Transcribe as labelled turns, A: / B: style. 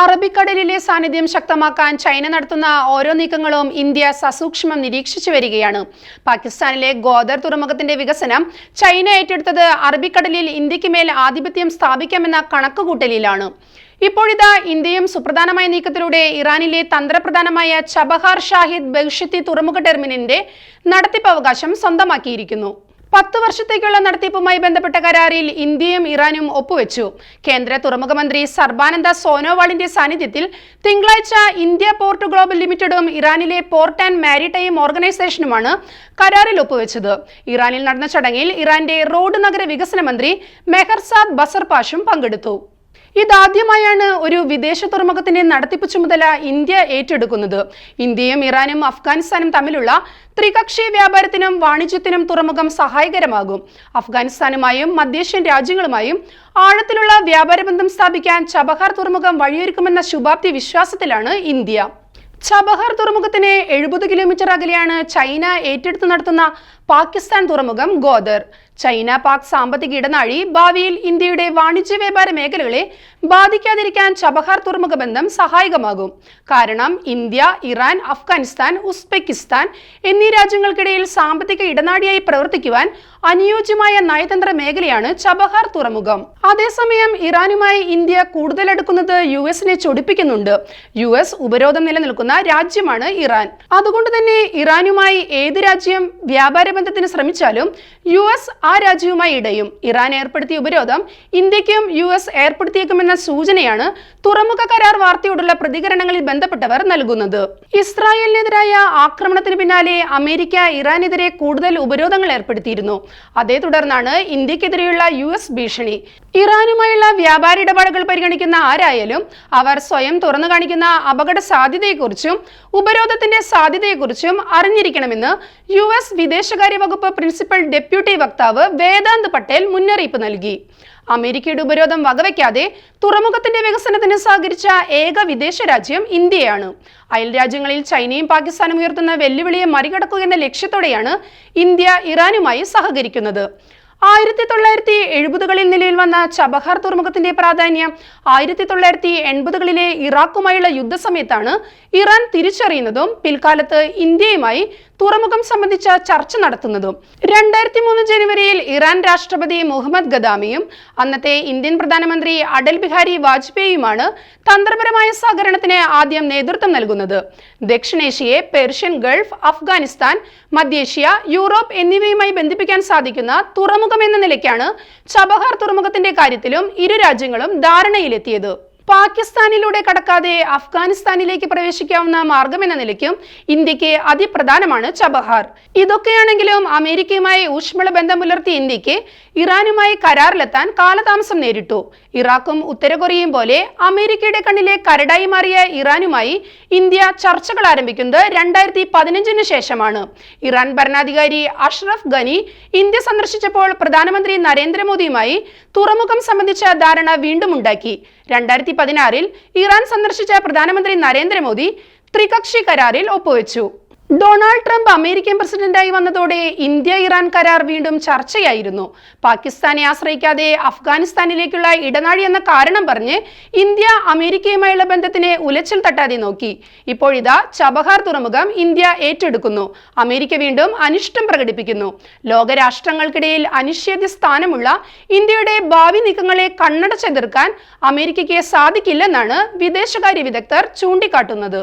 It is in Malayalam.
A: അറബിക്കടലിലെ സാന്നിധ്യം ശക്തമാക്കാൻ ചൈന നടത്തുന്ന ഓരോ നീക്കങ്ങളും ഇന്ത്യ സസൂക്ഷ്മം നിരീക്ഷിച്ചു വരികയാണ്. പാകിസ്ഥാനിലെ ഗോദർ തുറമുഖത്തിന്റെ വികസനം ചൈന ഏറ്റെടുത്തത് അറബിക്കടലിൽ ഇന്ത്യയ്ക്ക് മേൽ ആധിപത്യം സ്ഥാപിക്കാമെന്ന കണക്കുകൂട്ടലിലാണ്. ഇപ്പോഴിതാ ഇന്ത്യയും സുപ്രധാനമായ നീക്കത്തിലൂടെ ഇറാനിലെ തന്ത്രപ്രധാനമായ ചബഹാർ ഷാഹിദ് ബഹ്ഷത്തി തുറമുഖ ടെർമിനലിന്റെ നടത്തിപ്പ് അവകാശം സ്വന്തമാക്കിയിരിക്കുന്നു. പത്ത് വർഷത്തേക്കുള്ള നടത്തിപ്പുമായി ബന്ധപ്പെട്ട കരാറിൽ ഇന്ത്യയും ഇറാനും ഒപ്പുവെച്ചു. കേന്ദ്ര തുറമുഖ മന്ത്രി സർബാനന്ദ സോനോവാളിന്റെ സാന്നിധ്യത്തിൽ തിങ്കളാഴ്ച ഇന്ത്യ പോർട്ട് ഗ്ലോബൽ ലിമിറ്റഡും ഇറാനിലെ പോർട്ട് ആൻഡ് മാരിടൈം ഓർഗനൈസേഷനുമാണ് കരാറിൽ ഒപ്പുവെച്ചത്. ഇറാനിൽ നടന്ന ചടങ്ങിൽ ഇറാന്റെ റോഡ് നഗര വികസന മന്ത്രി മെഹർസാദ് ബസർപാഷും പങ്കെടുത്തു. ഇതാദ്യമായാണ് ഒരു വിദേശ തുറമുഖത്തിന്റെ നടത്തിപ്പ് ചുമതല ഇന്ത്യ ഏറ്റെടുക്കുന്നത്. ഇന്ത്യയും ഇറാനും അഫ്ഗാനിസ്ഥാനും തമ്മിലുള്ള ത്രികക്ഷി വ്യാപാരത്തിനും വാണിജ്യത്തിനും തുറമുഖം സഹായകരമാകും. അഫ്ഗാനിസ്ഥാനുമായും മധ്യേഷ്യൻ രാജ്യങ്ങളുമായും ആഴത്തിലുള്ള വ്യാപാര ബന്ധം സ്ഥാപിക്കാൻ ചബഹാർ തുറമുഖം വഴിയൊരുക്കുമെന്ന ശുഭാപ്തി വിശ്വാസത്തിലാണ് ഇന്ത്യ. ചബഹാർ തുറമുഖത്തിന് എഴുപത് കിലോമീറ്റർ അകലെയാണ് ചൈന ഏറ്റെടുത്ത് നടത്തുന്ന പാകിസ്ഥാൻ തുറമുഖം ഗോദർ. ചൈന പാക് സാമ്പത്തിക ഇടനാഴി ഭാവിയിൽ ഇന്ത്യയുടെ വാണിജ്യ വ്യാപാര മേഖലകളെ ബാധിക്കാതിരിക്കാൻ ചബഹാർ തുറമുഖ ബന്ധം സഹായകമാകും. കാരണം ഇന്ത്യ ഇറാൻ അഫ്ഗാനിസ്ഥാൻ ഉസ്ബെക്കിസ്ഥാൻ എന്നീ രാജ്യങ്ങൾക്കിടയിൽ സാമ്പത്തിക ഇടനാഴിയായി പ്രവർത്തിക്കുവാൻ അനുയോജ്യമായ നയതന്ത്ര മേഖലയാണ് ചബഹാർ തുറമുഖം. അതേസമയം ഇറാനുമായി ഇന്ത്യ കൂടുതൽ എടുക്കുന്നത് യു എസിനെ ചൊടിപ്പിക്കുന്നുണ്ട്. യു എസ് ഉപരോധം നിലനിൽക്കുന്ന രാജ്യമാണ് ഇറാൻ. അതുകൊണ്ട് തന്നെ ഇറാനുമായി ഏത് രാജ്യം വ്യാപാര ബന്ധത്തിന് ശ്രമിച്ചാലും യു എസ് ആ രാജ്യവുമായി ഇടയും ഇറാൻ ഏർപ്പെടുത്തിയ ഉപരോധം ഇന്ത്യക്കും യു എസ് ഏർപ്പെടുത്തിയേക്കുമെന്ന സൂചനയാണ് തുറമുഖ കരാർ വാർത്തയോടുള്ള പ്രതികരണങ്ങളിൽ ബന്ധപ്പെട്ടവർ നൽകുന്നത്. ഇസ്രായേലിനെതിരായ ആക്രമണത്തിന് പിന്നാലെ അമേരിക്ക ഇറാനെതിരെ കൂടുതൽ ഉപരോധങ്ങൾ ഏർപ്പെടുത്തിയിരുന്നു. അതേ തുടർന്നാണ് ഇന്ത്യക്കെതിരെയുള്ള യു എസ് ഭീഷണി. ഇറാനുമായുള്ള വ്യാപാര ഇടപാടുകൾ പരിഗണിക്കുന്ന ആരായാലും അവർ സ്വയം തുറന്നു കാണിക്കുന്ന അപകട സാധ്യതയെക്കുറിച്ചും ഉപരോധത്തിന്റെ സാധ്യതയെക്കുറിച്ചും അറിഞ്ഞിരിക്കണമെന്ന് യു എസ് വിദേശകാര്യ വകുപ്പ് പ്രിൻസിപ്പൽ ഡെപ്യൂട്ടി വക്താവ് വേദാന്ത് പട്ടേൽ മുന്നറിയിപ്പ് നൽകി. അമേരിക്കയുടെ ഉപരോധം വകവയ്ക്കാതെ തുറമുഖത്തിന്റെ വികസനത്തിന് സഹകരിച്ച ഏക വിദേശ രാജ്യം ഇന്ത്യയാണ്. അയൽ രാജ്യങ്ങളിൽ ചൈനയും പാകിസ്ഥാനും ഉയർത്തുന്ന വെല്ലുവിളിയെ മറികടക്കുക എന്ന ലക്ഷ്യത്തോടെയാണ് ഇന്ത്യ ഇറാനുമായി സഹകരിക്കുന്നത്. ആയിരത്തി തൊള്ളായിരത്തി എഴുപതുകളിൽ നിലവിൽ വന്ന ചബഹാർ തുറമുഖത്തിന്റെ പ്രാധാന്യം ആയിരത്തി തൊള്ളായിരത്തി എൺപതുകളിലെ ഇറാഖുമായുള്ള യുദ്ധസമയത്താണ് ഇറാൻ തിരിച്ചറിയുന്നതും പിൽക്കാലത്ത് ഇന്ത്യയുമായി തുറമുഖം സംബന്ധിച്ച ചർച്ച നടത്തുന്നതും. രണ്ടായിരത്തി മൂന്ന് ജനുവരിയിൽ ഇറാൻ രാഷ്ട്രപതി മുഹമ്മദ് ഗദാമിയും അന്നത്തെ ഇന്ത്യൻ പ്രധാനമന്ത്രി അടൽ ബിഹാരി വാജ്പേയിയുമാണ് തന്ത്രപരമായ സഹകരണത്തിന് ആദ്യം നേതൃത്വം നൽകുന്നത്. ദക്ഷിണേഷ്യയെ പെർഷ്യൻ ഗൾഫ് അഫ്ഗാനിസ്ഥാൻ മധ്യേഷ്യ യൂറോപ്പ് എന്നിവയുമായി ബന്ധിപ്പിക്കാൻ സാധിക്കുന്ന തുറമുഖം എന്ന നിലയ്ക്കാണ് ചബഹാർ തുറമുഖത്തിന്റെ കാര്യത്തിലും ഇരു രാജ്യങ്ങളും ധാരണയിലെത്തിയത്. പാകിസ്ഥാനിലൂടെ കടക്കാതെ അഫ്ഗാനിസ്ഥാനിലേക്ക് പ്രവേശിക്കാവുന്ന മാർഗമെന്ന നിലയ്ക്കും ഇന്ത്യയ്ക്ക് അതിപ്രധാനമാണ് ചബഹാർ. ഇതൊക്കെയാണെങ്കിലും അമേരിക്കയുമായി ഊഷ്മള ബന്ധം പുലർത്തിയ ഇന്ത്യയ്ക്ക് ഇറാനുമായി കരാറിലെത്താൻ കാലതാമസം നേരിട്ടു. ഇറാഖും ഉത്തരകൊറിയയും പോലെ അമേരിക്കയുടെ കണ്ണിലെ കരടായി മാറിയ ഇറാനുമായി ഇന്ത്യ ചർച്ചകൾ ആരംഭിക്കുന്നത് രണ്ടായിരത്തി പതിനഞ്ചിന് ശേഷമാണ്. ഇറാൻ ഭരണാധികാരി അഷ്റഫ് ഗനി ഇന്ത്യ സന്ദർശിച്ചപ്പോൾ പ്രധാനമന്ത്രി നരേന്ദ്രമോദിയുമായി തുറമുഖം സംബന്ധിച്ച ധാരണ വീണ്ടും ഉണ്ടാക്കി. രണ്ടായിരത്തി പതിനാറിൽ ഇറാൻ സന്ദർശിച്ച പ്രധാനമന്ത്രി നരേന്ദ്രമോദി ത്രികക്ഷി കരാറിൽ ഒപ്പുവെച്ചു. ഡൊണാൾഡ് ട്രംപ് അമേരിക്കൻ പ്രസിഡന്റായി വന്നതോടെ ഇന്ത്യ ഇറാൻ കരാർ വീണ്ടും ചർച്ചയായിരുന്നു. പാകിസ്ഥാനെ ആശ്രയിക്കാതെ അഫ്ഗാനിസ്ഥാനിലേക്കുള്ള ഇടനാഴി എന്ന കാരണം പറഞ്ഞ് ഇന്ത്യ അമേരിക്കയുമായുള്ള ബന്ധത്തിന് ഉലച്ചിൽ തട്ടാതെ നോക്കി. ഇപ്പോഴിതാ ചബഹാർ തുറമുഖം ഇന്ത്യ ഏറ്റെടുക്കുന്നു. അമേരിക്ക വീണ്ടും അനിഷ്ടം പ്രകടിപ്പിക്കുന്നു. ലോകരാഷ്ട്രങ്ങൾക്കിടയിൽ അനിശ്ചിത സ്ഥാനമുള്ള ഇന്ത്യയുടെ ഭാവി നീക്കങ്ങളെ കണ്ണടച്ചെതിർക്കാൻ അമേരിക്കയ്ക്ക് സാധിക്കില്ലെന്നാണ് വിദേശകാര്യ വിദഗ്ധർ ചൂണ്ടിക്കാട്ടുന്നത്.